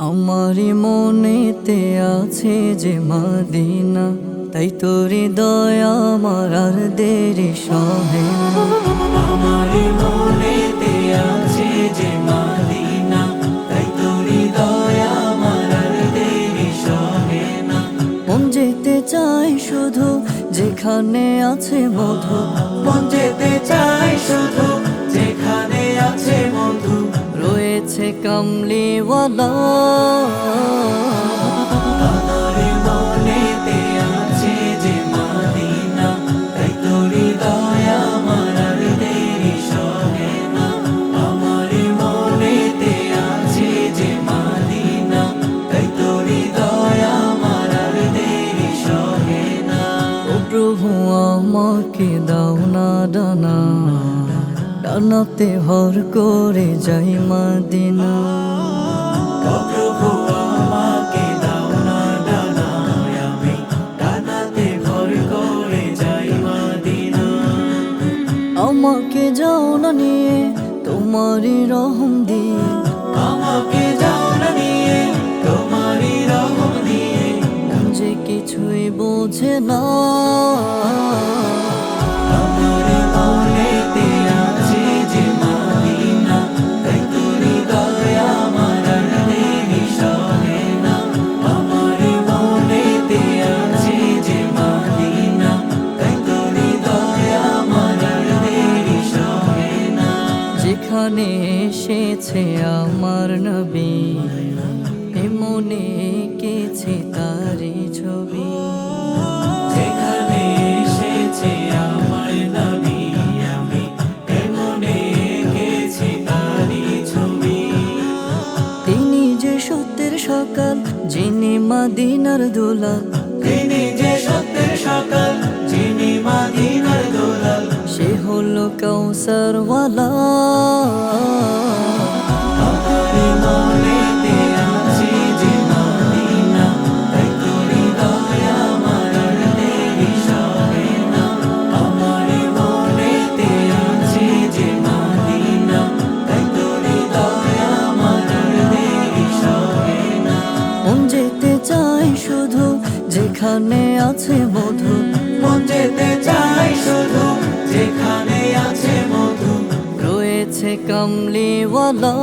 আমারই মনেতে আছে যে মাদিনা তাই তোরে দয়া আমার আর দেরি সহে। আমারি মনেতে আছে যে মাদিনা তাই তোরি দয়া আমার আর দেরি সহে না মন যেতে চাই শুধু যেখানে আছে মধু মন যেতে চাই শুধু কামলিওয়ালা প্রভু আমাকে দাও না ডানা ডানাতে ভর করে যাই মাদিনা। প্রভু আমাকে যাও না নিয়ে তোমারই রহম দিয়ে। আমাকে যাও যেখানে এসেছে আমার নবী। এ মনে কেছে তারি ছবি। যেখানে এসেছে আমার নবী আমি। এমনে এঁকেছি তারি ছবি। তিনি যে সত্যের সকাল যিনি মাদিনার দোলা তিনি যে সত্যের সকাল যিনি মাদিনার দোলাল। সে হলো কৌসরওয়ালা মন যেতে চাই শুধু যেখানে আছে মধু। মন যেতে চাই শুধু যেখানে আছে মধু। রয়েছে কামলিওয়ালা।